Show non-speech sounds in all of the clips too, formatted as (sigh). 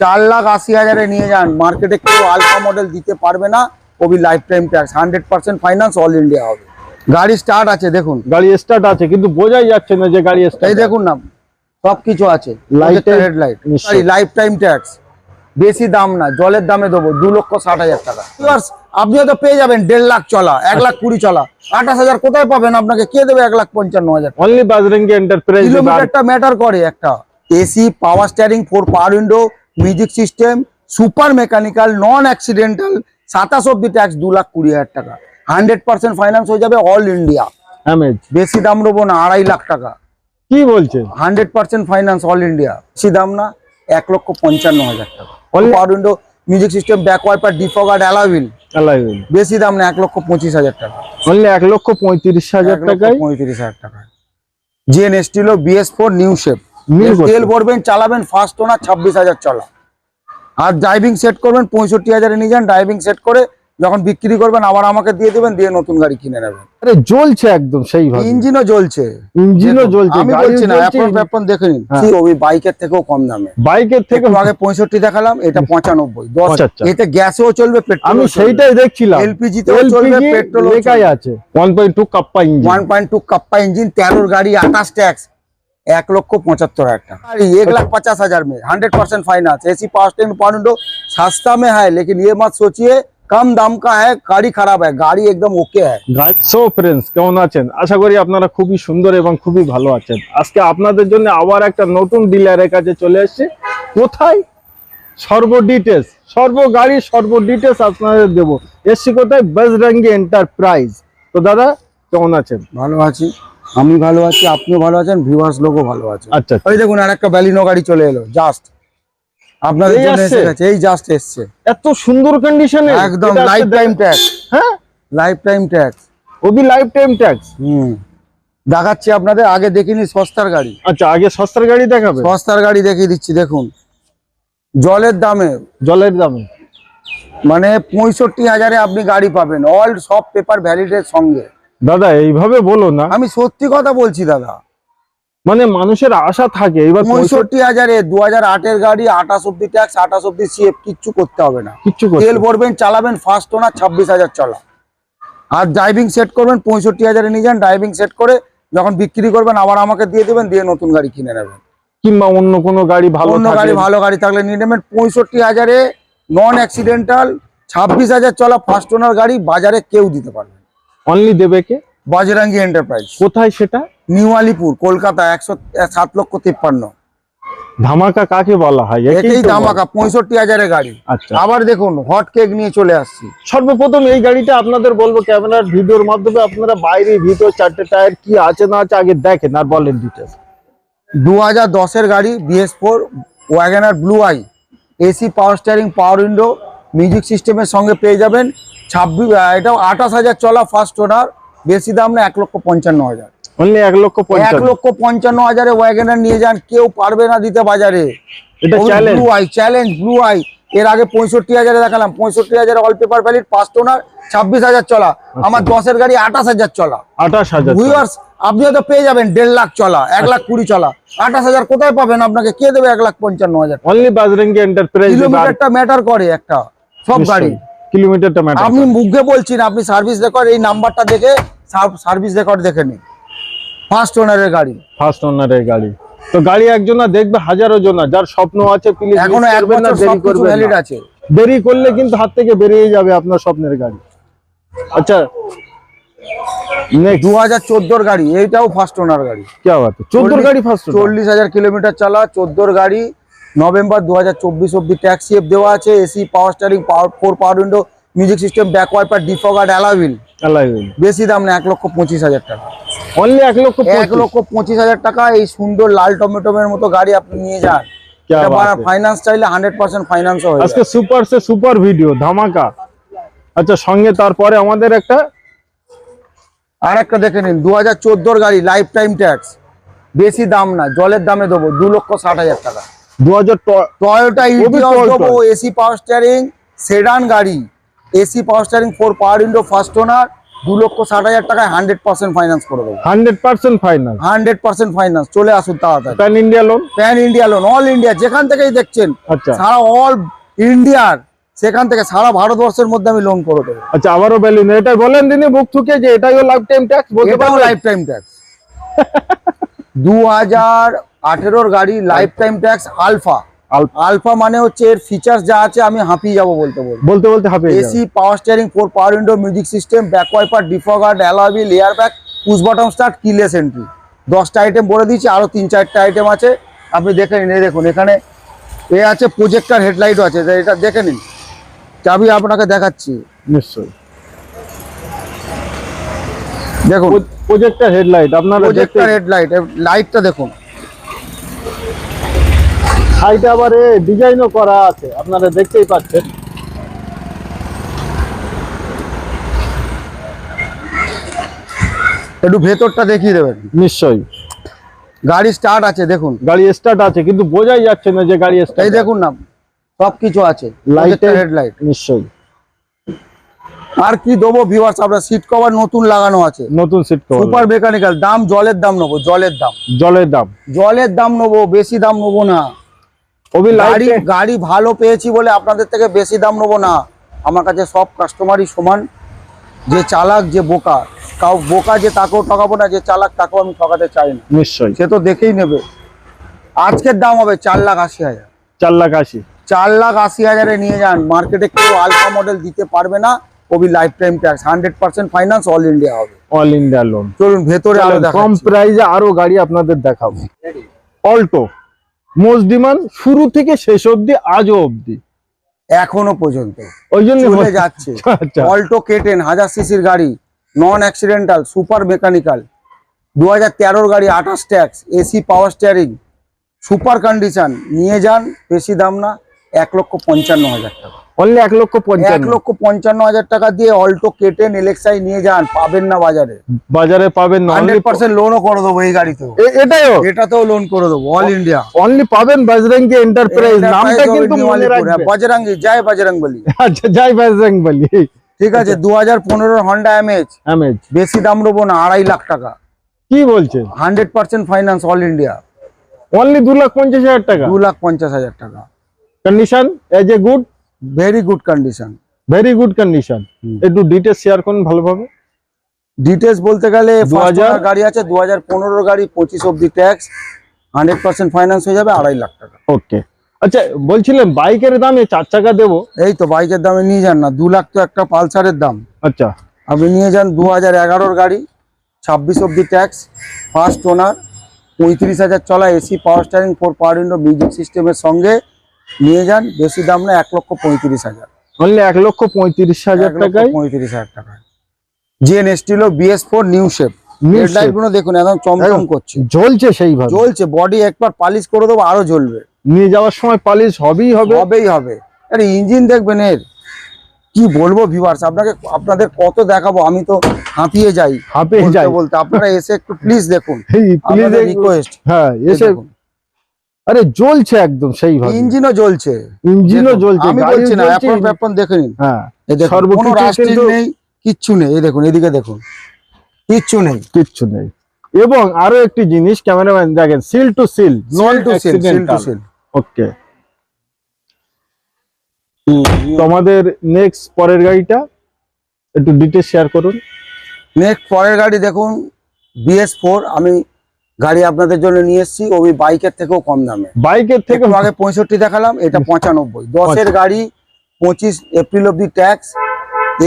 চার লাখ আশি হাজারে নিয়ে যান। মার্কেটে কেউ আলফা মডেল দিতে পারবে না। কবি lifetime tax hundred percent finance all India হবে। গাড়ি স্টার্ট আছে দেখুন। গাড়ি স্টার্ট আছে কিন্তু বোঝাই যাচ্ছে না যে গাড়ি এই দেখুন না সবকিছু আছে। হেডলাইট। লাইফ টাইম ট্যাক্স বেশি দাম না জলের দামে দেবো দু লক্ষ ষাট হাজার টাকা। Viewers, আপনিও তো পেয়ে যাবেন দেড় লাখ চলা এক লাখ কুড়ি চলা। আঠাশ হাজার কোথায় পাবেন আপনাকে? কে দেবে এক লাখ পঞ্চান্ন হাজার কিলোমিটারটা ম্যাটার করে একটা। AC power steering four power window music system super mechanical non accidental সাতাশ অব্দি ট্যাক্স দু লাখ কুড়ি হাজার টাকা। হান্ড্রেড পার্সেন্ট ফাইন্যান্স হয়ে যাবে অল ইন্ডিয়া বেশি দাম নেব না আড়াই লাখ টাকা। কি বলছে hundred percent finance all India বেশি দাম না এক লক্ষ পঞ্চান্ন হাজার টাকা। Power window music system back wiper defogger alloy wheel alloy wheel বেশি দাম না এক লক্ষ পঁচিশ হাজার টাকা। অনলি এক লক্ষ পঁয়ত্রিশ হাজার টাকা পঁয়ত্রিশ হাজার টাকা Zen Estilo BS four new shape তেল ভরবেন চালাবেন ফার্স্ট ওনার ছাব্বিশ হাজার চলা। আর ড্রাইভিং সেট করবেন পঁয়ষট্টি হাজারে নিয়ে যান ড্রাইভিং সেট করে যখন বিক্রি করবেন আবার আমাকে দিয়ে দেবেন দিয়ে নতুন গাড়ি কিনে নেবেন। জ্বলছে একদম সেই ইঞ্জিনও জ্বলছে। ইঞ্জিনও জ্বলছে আমি বলছি না এখন ব্যাপন দেখে নিন। হ্যাঁ। ওই বাইকের থেকেও কম দামে। বাইকের থেকে আগে 65 দেখালাম এটা আচ্ছা। 95 10 আচ্ছা, আচ্ছা। এতে গ্যাসেও চলবে পেট্রোল আমি সেইটাই দেখছিলাম। এলপিজি তেও চলবে পেট্রোল লেখাই আছে। 1.2 কাপ্পা ইঞ্জিন 1.2 কাপ্পা ইঞ্জিন তেরোর গাড়ি 28 ট্যাক্স टैक्स एक लक्ष पचहत्तर हजार टका अरे एक लाख पचास हजार में hundred percent finance AC power steering power window सस्ता में है लेकिन ये मत सोचिए कम दाम का है गाड़ी खराब है गाड़ी एकदम ओके है সো ফ্রেন্ডস কেমন আছেন আশা করি আপনারা খুবই সুন্দর এবং খুবই ভালো আছেন আজকে আপনাদের জন্য আবার একটা নতুন ডিলারের কাছে চলে এসেছি কোথায় সর্ব ডিটেলস সর্ব গাড়ি সর্ব ডিটেলস আপনাদের দেবো এসছি কোথায় বজরঙ্গি এন্টারপ্রাইজ তো দাদা কেমন আছেন ভালো আছি আমি ভালো আছি আপনিও ভালো আছেন ভিউয়ার্স লোকও ভালো আছে আচ্ছা ওই দেখুন আর একটা ব্যালিনো গাড়ি চলে এলো জাস্ট আপনাদের জন্য এসে গেছে এই জাস্ট এসছে। এত সুন্দর কন্ডিশনে একদম লাইফ টাইম ট্যাক্স হ্যাঁ? লাইফ টাইম ট্যাক্স ওবি লাইফ টাইম ট্যাক্স হুম। দেখাচ্ছি আপনাদের আগে দেখিনি সস্তার গাড়ি। আচ্ছা আগে সস্তার গাড়ি দেখাবে? সস্তার গাড়ি দেখিয়ে দিচ্ছি দেখুন। জলের দামে। জলের দামে। মানে পঁয়ষট্টি হাজারে আপনি গাড়ি পাবেন অল সব পেপার ভ্যালিডের সঙ্গে। দাদা এইভাবে বলো না। আমি সত্যি কথা বলছি দাদা। মানে মানুষের আশা থাকে এবার পঁয়ষট্টি হাজারে দু হাজার আটের গাড়ি আঠাশ অব্দি ট্যাক্স আঠাশ অব্দি সিএফ কিচ্ছু করতে হবে না। কিচ্ছু তেল ভরবেন চালাবেন ফার্স্ট ওনার ছাব্বিশ হাজার চলা। আর ড্রাইভিং সেট করবেন পঁয়ষট্টি হাজারে নিয়ে যান ড্রাইভিং সেট করে যখন বিক্রি করবেন আবার আমাকে দিয়ে দেবেন দিয়ে নতুন গাড়ি কিনে নেবেন। কিংবা অন্য কোনো গাড়ি ভালো অন্য গাড়ি ভালো গাড়ি থাকলে নিয়ে নেবেন পঁয়ষট্টি হাজারে নন অ্যাক্সিডেন্টাল ছাব্বিশ হাজার চলা ফার্স্ট ওনার গাড়ি বাজারে কেউ দিতে পারবে না। অনলি দেবে কে বজরঙ্গি এন্টারপ্রাইজ। কোথায় সেটা? নিউ আলিপুর কলকাতা একশো সাত লক্ষ তিপ্পান্ন। ধামাকা কাকে বলা হয়? একেই এটাই ধামাকা পঁয়ষট্টি হাজারের গাড়ি। আচ্ছা। আবার দেখুন হট কেক নিয়ে চলে আসছি। সর্বপ্রথম এই গাড়িটা আপনাদের বলব ক্যামেরার ভিডিওর মাধ্যমে আপনারা বাইরে ভিতর চারটে টায়ার কি আছে না আছে আগে দেখেন আর বলেন ডিটেলস দু হাজার দশের গাড়ি BS four WagonR blue I AC power steering power window music সিস্টেমের সঙ্গে পেয়ে যাবেন। ছাব্বিশ এটাও আঠাশ হাজার চলা ফার্স্ট ওনার বেশি দাম না এক লক্ষ পঞ্চান্ন হাজার। অনলি এক লক্ষ এক লক্ষ পঞ্চান্ন হাজারে ওয়াগনার নিয়ে যান কেউ পারবে না দিতে বাজারে। এটা challenge blue I challenge blue I এর আগে পঁয়ষট্টি হাজারে দেখালাম পঁয়ষট্টি হাজারে all paper valid first owner ছাব্বিশ হাজার চলা। আমার দশের গাড়ি আঠাশ হাজার চলা। আঠাশ হাজার ভিউয়ার্স আপনিও তো পেয়ে যাবেন দেড় লাখ চলা এক লাখ কুড়ি চলা। আঠাশ হাজার কোথায় পাবেন আপনাকে? কে দেবে এক লাখ পঞ্চান্ন হাজার? কিলোমিটারটা ম্যাটার করে একটা সব গাড়ি। কিলোমিটারটা ম্যাটার আপনি মুখে বলছেন আপনি সার্ভিস রেকর্ড এই নাম্বারটা দেখে সার্ভিস রেকর্ড দেখে নিন। ফার্স্ট ওনারের গাড়ি। ফার্স্ট ওনারের গাড়ি। তো গাড়ি একজনা দেখবে হাজারো জনা যার স্বপ্ন আছে প্লিজ এখনও এক বছর সব কিছু ভ্যালিড আছে। দেরি করলে কিন্তু হাত থেকে বেরিয়ে যাবে আপনার স্বপ্নের গাড়ি। আচ্ছা দু হাজার চোদ্দোর গাড়ি এইটাও ফার্স্ট ওনার গাড়ি। কি বাত চোদ্দোর গাড়ি ফার্স্ট চল্লিশ হাজার কিলোমিটার চালা চোদ্দোর গাড়ি নভেম্বর দু হাজার চব্বিশ অব্দি ট্যাক্স সেফ দেওয়া আছে AC power steering power four power window music system back wiper defogger alloy wheel বেশি দাম না এক লক্ষ পঁচিশ হাজার টাকা। অনলি এক লক্ষ এক লক্ষ পঁচিশ হাজার টাকা এই সুন্দর লাল টমেটোমের মতো গাড়ি আপনি নিয়ে যান। ফাইন্যান্স হান্ড্রেড পার্সেন্ট হবে সুপার সুপার ভিডিও ধামাকা। আচ্ছা সঙ্গে তারপরে আমাদের একটা আর একটা দেখে নিন গাড়ি লাইফ টাইম ট্যাক্স বেশি দাম না জলের দামে দেবো দু লক্ষ ষাট হাজার টাকা। Toyota AC power steering sedan গাড়ি। AC power steering four power window first owner দু লক্ষ ষাট হাজার টাকায় হান্ড্রেড পার্সেন্ট ফাইন্যান্স করে দেবো। Hundred percent hundred percent finance চলে আসুন তাড়াতাড়ি। Pan India loan pan India loan all India যেখান থেকেই দেখছেন আচ্ছা। সারা অল ইন্ডিয়ার সেখান থেকে সারা ভারতবর্ষের মধ্যে আমি লোন করে দেবো। আচ্ছা আবারও ভ্যালু নেই এটা বলেন দিনে মুখ থুকে যে এটাই লাইফ টাইম ট্যাক্স বলতে লাইফ টাইম ট্যাক্স দু হাজার আঠেরোর গাড়ি লাইফ টাইম ট্যাক্স আলফা আল- আলফা মানে হচ্ছে এর ফিচার্স যা আছে আমি হাঁপিয়ে যাব বলতে বলতে বলতে বলতে হাঁপিয়ে AC power steering four power window music system back wiper defogger অ্যালাবিল air bag push button start keyless entry দশটা আইটেম বলে দিয়েছি আরও তিন চারটা আইটেম আছে। আপনি দেখে নিন এই দেখুন এখানে এ আছে প্রজেক্টার হেডলাইটও আছে এটা দেখে নিন। চাবি আপনাকে দেখাচ্ছি। নিশ্চয়ই। দেখুন। প্রজেক্টর হেডলাইট আপনার প্রজেক্টার হেডলাইট লাইটটা দেখুন। সাইডে আবার ডিজাইনও করা আছে আপনারা দেখতেই পাচ্ছেন। একটু ভেতরটা দেখিয়ে দেবেন। নিশ্চয়ই। গাড়ি স্টার্ট আছে দেখুন। গাড়ি স্টার্ট আছে কিন্তু বোঝাই যাচ্ছে না যে গাড়ি এই স্টার্ট দেখুন না সব কিছু আছে লাইট হেডলাইট নিশ্চয়ই। আর কি দেবো ভিউয়ার্স আপনার সিট কভার নতুন লাগানো আছে। নতুন সিট কভার সুপার মেকানিক্যাল দাম জলের দাম নেব জলের দাম। জলের দাম। জলের দাম নেব বেশি দাম নেব না। গাড়ি গাড়ি ভালো পেয়েছি বলে আপনাদের থেকে বেশি দাম নেব না। আমার কাছে সব কাস্টমারই সমান। যে চালাক যে বোকা। কাউ বোকা যে তাকেও ঠকাবো না যে চালাক তাকেও আমি ঠকাতে চাই না। নিশ্চয়ই। সে তো দেখেই নেবে। আজকের দাম হবে চার লাখ আশি হাজার। চার লাখ আশি। চার লাখ আশি হাজারে নিয়ে যান। মার্কেটে কেউ আলফা মডেল দিতে পারবে না। কবি lifetime tax hundred percent finance all India হবে। অল ইন্ডিয়া লোন চলুন ভেতরে আরও কম প্রাইজে আরও গাড়ি আপনাদের দেখাবো। অল্টো মোস্ট ডিমান্ড শুরু থেকে শেষ অবধি আজও অবধি। এখনও পর্যন্ত। ওই জন্য চলে যাচ্ছে। আচ্ছা অল্টো কেটেন হাজার সিসির গাড়ি নন অ্যাক্সিডেন্টাল সুপার মেকানিক্যাল। দু হাজার তেরোর গাড়ি আঠাশ tax AC power steering. Super condition নিয়ে যান বেশি দাম না এক লক্ষ পঞ্চান্ন হাজার টাকা। অনলি এক লক্ষ এক পঞ্চান্ন লক্ষ পঞ্চান্ন হাজার টাকা দিয়ে অল্টো কেটেন এলেক্সাই নিয়ে যান পাবেন না বাজারে। বাজারে পাবেন না হান্ড্রেড পার্সেন্ট লোনও করে দেবো এই গাড়িতেও এটাইও এটাতেও লোন করে দেবো অল ইন্ডিয়া অনলি পাবেন বজরঙ্গি এন্টারপ্রাইজ নামটা কিন্তু মনে রাখবেন বজরঙ্গি জয় বজরং বলি আচ্ছা যাই বজরং বলি ঠিক আছে দু হাজার পনেরোর হন্ডা এমএচ আমেজ বেশি দাম নেব না আড়াই লাখ টাকা। কি বলছে hundred percent finance all India only দু লাখ পঞ্চাশ হাজার টাকা? দু লাখ পঞ্চাশ হাজার টাকা। Condition as a good very good condition very good condition একটু ডিটেলস শেয়ার করুন ভালোভাবে। ডিটেলস বলতে গেলে 2000 2000 গাড়ি আছে দু হাজার গাড়ি পঁচিশ অব্দি ট্যাক্স হান্ড্রেড পার্সেন্ট ফাইন্যান্স হয়ে যাবে আড়াই লাখ টাকা। ওকে আচ্ছা বলছিলেন বাইকের দামে চার চাকা দেবো। এই তো বাইকের দামে নিয়ে যান না দু লাখ তো একটা পালসারের দাম। আচ্ছা। আপনি নিয়ে যান দু হাজার এগারোর গাড়ি ছাব্বিশ অব্দি ট্যাক্স ফার্স্ট ওনার পঁয়ত্রিশ হাজার চলা AC power steering four power window music সিস্টেমের সঙ্গে নিয়ে যান বেশি দাম না এক লক্ষ পঁয়ত্রিশ হাজার। অনলি এক লক্ষ পঁয়ত্রিশ হাজার টাকায়? পঁয়ত্রিশ হাজার টাকায়। Zen Estilo BS four new শেপগুলো দেখুন একদম চমচম করছে। জ্বলছে সেইভাবে। জ্বলছে বডি একবার পালিশ করে দেবো আরও জ্বলবে। নিয়ে যাওয়ার সময় পালিশ হবেই হবে। হবেই হবে। আরে ইঞ্জিন দেখবেন এর। কি বলব ভিউয়ার্স আপনাকে আপনাদের কত দেখাবো আমি তো হাঁপিয়ে যাই। হাঁপিয়ে যায় বলতে আপনারা এসে একটু প্লিজ দেখুন। প্লিজ আপনাদের রিকোয়েস্ট হ্যাঁ এসে আরে জ্বলছে একদম সেইভাবে। ইঞ্জিনও জ্বলছে। ইঞ্জিনও জ্বলছে। আমি বলছি না এখন ব্যাপার দেখে নিন হ্যাঁ এই দেখুন কোনো রাস্টিং নেই কিচ্ছু নেই এই দেখুন এদিকে দেখুন কিচ্ছু নেই। কিচ্ছু নেই। এবং আরও একটি জিনিস ক্যামেরাম্যান দেখেন seal to seal non to seal to accidental seal। Okay. তো আমাদের নেক্সট পরের গাড়িটা একটু ডিটেল শেয়ার করুন। নেক্সট পরের গাড়ি দেখুন বিএস ফোর আমি গাড়ি আপনাদের জন্য নিয়ে এসেছি। ওই বাইকের থেকেও কম দামে। বাইকের থেকে আগে পঁয়ষট্টি দেখালাম এটা পঁচানব্বই। দশের গাড়ি পঁচিশ এপ্রিল অব্দি tax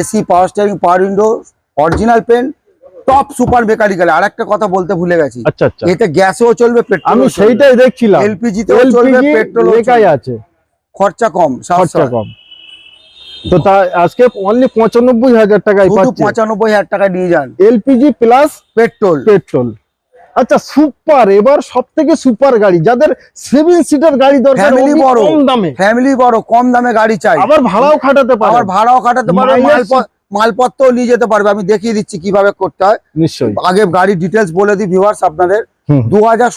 AC power steering power window original paint top super mechanical আর একটা কথা বলতে ভুলে গেছি। আচ্ছা আচ্ছা। গ্যাসেও চলবে পেট্রোল আমি সেইটাই দেখছিলাম। এলপিজি তেও চলবে। পেট্রোল লেখাই আছে। খরচা কম খরচা। কম। তো তা আজকে অনলি পঁচানব্বই হাজার টাকায় পঁচানব্বই হাজার টাকা নিয়ে যান। LPG plus petrol. পেট্রোল। আচ্ছা সুপার এবার সব থেকে সুপার গাড়ি। যাদের সেভেন সিটার গাড়ি দরকার। কম দামে। ফ্যামিলি বড় কম দামে গাড়ি চাই। আবার ভাড়াও খাটাতে আবার ভাড়াও কাটাতে পারবে মালপত্র নিয়ে যেতে পারবে। আমি দেখিয়ে দিচ্ছি কীভাবে করতে হয়। নিশ্চয়ই। আগে গাড়ি ডিটেলস বলে দিই ভিউয়ার্স আপনাদের। দু হাজার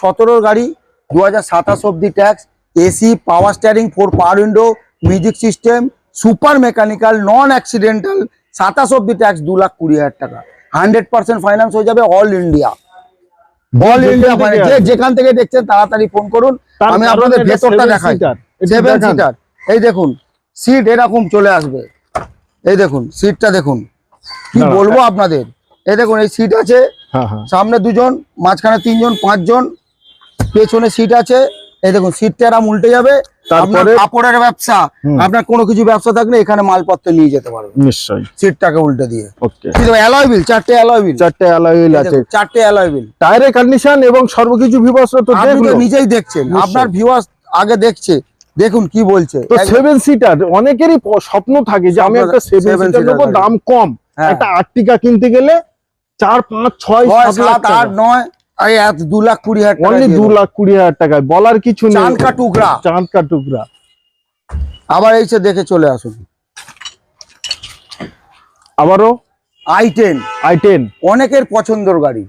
গাড়ি দু হাজার সাতাশ অব্দি tax AC power steering four power window music system super mechanical non accidental সাতাশ অব্দি ট্যাক্স দু লাখ কুড়ি হাজার টাকা। হান্ড্রেড পার্সেন্ট ফাইন্যান্স হয়ে যাবে অল ইন্ডিয়া যেখান ইন্ডিয়া মানে যে। যেখান থেকে দেখছেন তাড়াতাড়ি ফোন করুন। আমি আপনাদের ভেতরটা দেখাই। সেভেন সিটার এই দেখুন সিট এরকম চলে আসবে। এই দেখুন সিটটা দেখুন। কি বলব আপনাদের? এই দেখুন এই সিট আছে। হ্যাঁ হ্যাঁ। সামনে দুজন মাঝখানে তিনজন পাঁচজন। পেছনে সিট আছে। এই দেখুন সিটটা এরকম উল্টে যাবে। তারপরে? কাপড়ের ব্যবসা আপনার কোনো কিছু ব্যবসা থাকলে এখানে মালপত্র নিয়ে যেতে পারবেন। নিশ্চয়ই। সিটটাকে উল্টে দিয়ে। ওকে। অ্যালয় বিল চারটে অ্যালয় বিল চারটে আছে। চারটে অ্যালয় বিল টায়ারের কন্ডিশন এবং সর্বকিছু তো আপনি নিজেই দেখছেন। আপনার ভিউয়ার্স আগে দেখছে। দেখুন কি বলছে। তো সেভেন সিটার অনেকেরই স্বপ্ন থাকে যে আমি একটা সেভেন সিটার। দাম কম। হ্যাঁ। একটা আর্টিকা কিনতে গেলে চার পাঁচ ছয় ছয় সাত আট নয় এত লাখ হাজার টাকা। লাখ হাজার টাকায় বলার কিছু নেই। চাঁদ কা টুকরা। চাঁদ কা টুকরা। আবার এইসে দেখে চলে আসুন। আবারও? I ten. I ten. অনেকের পছন্দের গাড়ি।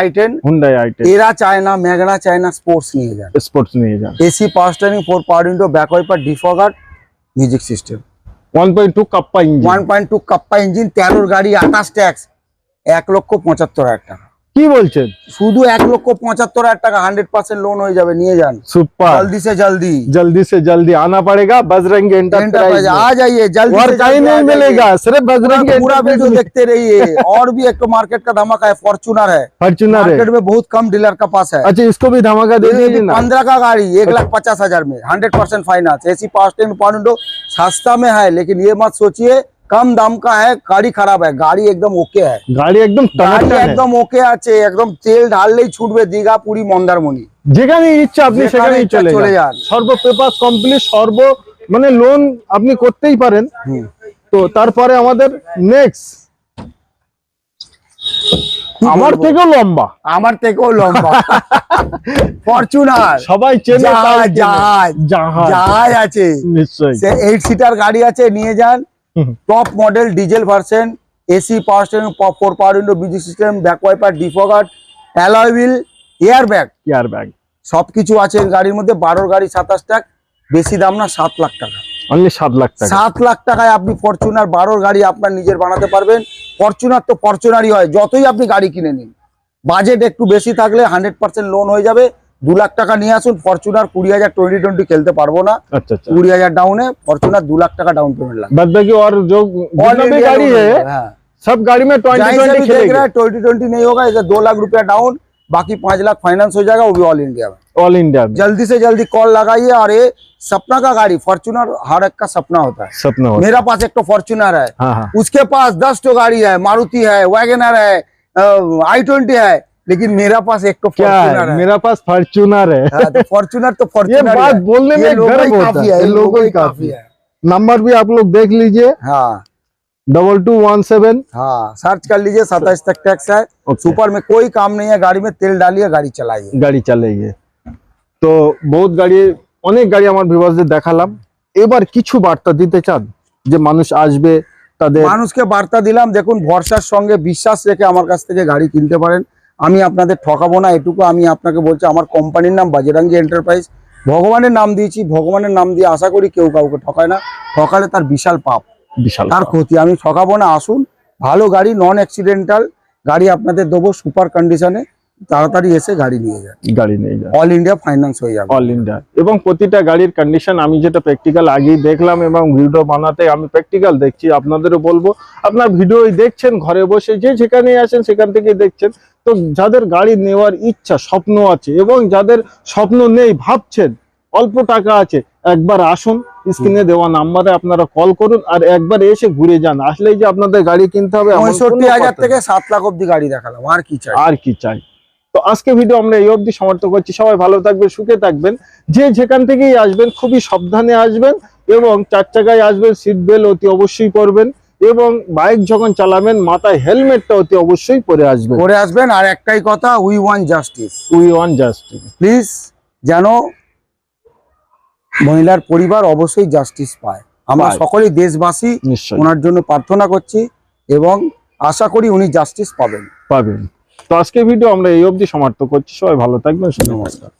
I ten. Hyundai i ten. এরা চায় না ম্যাগনা চায় না স্পোর্টস নিয়ে যান স্পোর্টস নিয়ে যান AC power steering four power window back wiper defogger music system one point two kappa engine one point two kappa engine তেরোর গাড়ি আঠাশ ট্যাক্স এক লক্ষ পঁচাত্তর হাজার টাকা। কি বলছেন শুধু এক লক্ষ পঁচাত্তর হাজার টাকা হান্ড্রেড পার্সেন্ট লোন হয়ে যাবে নিয়ে যান सुपर जल्दी से जल्दी जल्दी से जल्दी आना पड़ेगा बजरंग एंटरप्राइज एंटरप्राइज आ जाइए जल्दी और से कहीं जल्दी आ नहीं जाइए। मिलेगा सिर्फ पूरा बजरंग पूरा वीडियो देखते रहिए और भी एक तो मार्केट का धमाका है फॉर्चूनर है फॉर्चुनर है मार्केट में बहुत कम डीलर का पास है अच्छा इसको भी धमाका दे दीजिए ना पंद्रह का गाड़ी एक लाख पचास हजार में hundred percent finance AC power steering power window सस्ता में है लेकिन ये मत सोचिए कम दाम का है गाड़ी खराब है गाड़ी एकदम ओके है গাড়ি একদম গাড়ি টানাটান একদম ওকে আছে একদম তেল ঢাললেই ছুটবে দীঘা পুরী মন্দারমণি যেখানে ইচ্ছা আপনি যেখানে সেখানেই ইচ্ছা চলে চলে যান যান। সর্ব পেপার কমপ্লিট সর্ব মানে লোন আপনি করতেই পারেন হুম। তো তারপরে আমাদের নেক্সট আমার বলবো? থেকেও লম্বা আমার থেকেও লম্বা (laughs) ফরচুনার সবাই চেনে তাও জাহাজ চেনে। জাহাজ জাহাজ জাহাজ আছে নিশ্চয়ই সে এইট সিটার গাড়ি আছে নিয়ে যান হুম। Top model diesel version AC power steering four power window music system back wiper defogger alloy wheel air bag air bag সবকিছু আছে গাড়ির মধ্যে বারোর গাড়ি সাতাশ টাক বেশি দাম না সাত লাখ টাকা। অনলি সাত লাখ টাকা। সাত লাখ টাকায় আপনি ফরচুনার বারোর গাড়ি আপনার নিজের বানাতে পারবেন। ফরচুনার তো ফরচুনারই হয় যতই আপনি গাড়ি কিনে নিন। বাজেট একটু বেশি থাকলে হান্ড্রেড পার্সেন্ট লোন হয়ে যাবে। দু লাখ টাকা নিয়ে আসুন ফরচুনার কুড়ি হাজার টোয়েন্টি টোয়েন্টি খেলতে পারবো না अच्छा अच्छा কুড়ি হাজার डाउन है फॉर्चूनर दो लाख टका डाउन पेमेंट लगा बाद बाकी और जो जितना भी गाड़ी है हाँ। सब गाड़ी में ट्वेंटी जहाँ से ट्वेंटी भी देख खेलेगी रहा है ट्वेंटी ट्वेंटी नहीं होगा इसे दो लाख रुपया डाउन बाकी पांच लाख फाइनेंस हो जाएगा वो भी ऑल इंडिया में ऑल इंडिया में जल्दी से जल्दी कॉल लगाइए और ये सपना का गाड़ी फॉर्चूनर हर एक का सपना होता है सपना होता मेरा पास एक तो फॉर्चूनर है हाँ हाँ उसके पास दस तो गाड़ी है मारुति है वैगनर है आई ट्वेंटी है लेकिन मेरा पास एक तो क्या फॉर्चूनर है है मेरा पास फॉर्चूनर है हाँ, तो फॉर्चूनर तो (laughs) ये फॉर्चूनर बात बोलने में लोगो ही गर्व होता काफी है है ये ये लोगो लोगो ही ही काफी काफी है है नंबर भी आप लोग देख लीजिए हाँ डबल टू वन सेवन हाँ सर्च कर लीजिए सताइस तक टैक्स है सुपर में कोई काम नहीं है गाड़ी में तेल डालिए गाड़ी चलाइए গাড়ি চালিয়ে তো বহুত গাড়ি অনেক গাড়ি আমার ভিউয়ার্সদের দেখালাম এবার কিছু বার্তা দিতে চান যে মানুষ আসবে তাদের মানুষকে বার্তা দিলাম দেখুন ভরসার সঙ্গে বিশ্বাস রেখে আমার কাছ থেকে গাড়ি কিনতে পারেন আমি আপনাদের ঠকাবো না এটুকু আমি আপনাকে বলছি আমার কোম্পানির নাম বাজরাঙ্গি এন্টারপ্রাইজ ভগবানের নাম দিয়েছি ভগবানের নাম দিয়ে আশা করি কেউ কাউকে ঠকায় না। ঠকালে তার বিশাল পাপ বিশাল তার ক্ষতি। আমি ঠকাবো না আসুন। ভালো গাড়ি নন অ্যাক্সিডেন্টাল গাড়ি আপনাদের দেবো সুপার কন্ডিশনে তাড়াতাড়ি এসে গাড়ি নিয়ে যান। গাড়ি নিয়ে যান। অল ইন্ডিয়া ফাইন্যান্স হয়ে যাবে। অল ইন্ডিয়া এবং প্রতিটা গাড়ির কন্ডিশন আমি যেটা প্র্যাকটিক্যাল আগেই দেখলাম এবং ভিডিও বানাতে আমি প্র্যাকটিক্যাল দেখছি আপনাদেরও বলব। আপনার ভিডিও দেখছেন ঘরে বসে যে যেখানেই আসেন সেখান থেকে দেখছেন। তো যাদের গাড়ি নেওয়ার ইচ্ছা স্বপ্ন আছে এবং যাদের স্বপ্ন নেই ভাবছেন অল্প টাকা আছে একবার আসুন স্ক্রিনে দেওয়া নাম্বারে আপনারা কল করুন আর একবার এসে ঘুরে যান। আসলেই যে আপনাদের গাড়ি কিনতে হবে পঁয়ষট্টি হাজার থেকে সাত লাখ অব্দি গাড়ি দেখালাম আর কি চাই? আর কি চাই। তো আজকে ভিডিও আমরা এই অবধি সমর্থ করছি। সবাই ভালো থাকবেন সুখে থাকবেন। যে যেখান থেকেই আসবেন খুবই সাবধানে আসবেন এবং চার চাকায় আসবেন সিট বেল্ট অতি অবশ্যই পরবেন। এবং বাইক যখন চালাবেন মাথায় হেলমেটটা অতি অবশ্যই পরে আসবেন পরে আসবেন। আর একটাই কথা we want justice we want justice please যেন মহিলার পরিবার অবশ্যই জাস্টিস পায়। আমরা সকলেই দেশবাসী ওনার জন্য প্রার্থনা করছি এবং আশা করি উনি জাস্টিস পাবেন। পাবেন। তো আজকে ভিডিও আমরা এই অবধি সমাপ্ত করছি। সবাই ভালো থাকবেন। নমস্কার।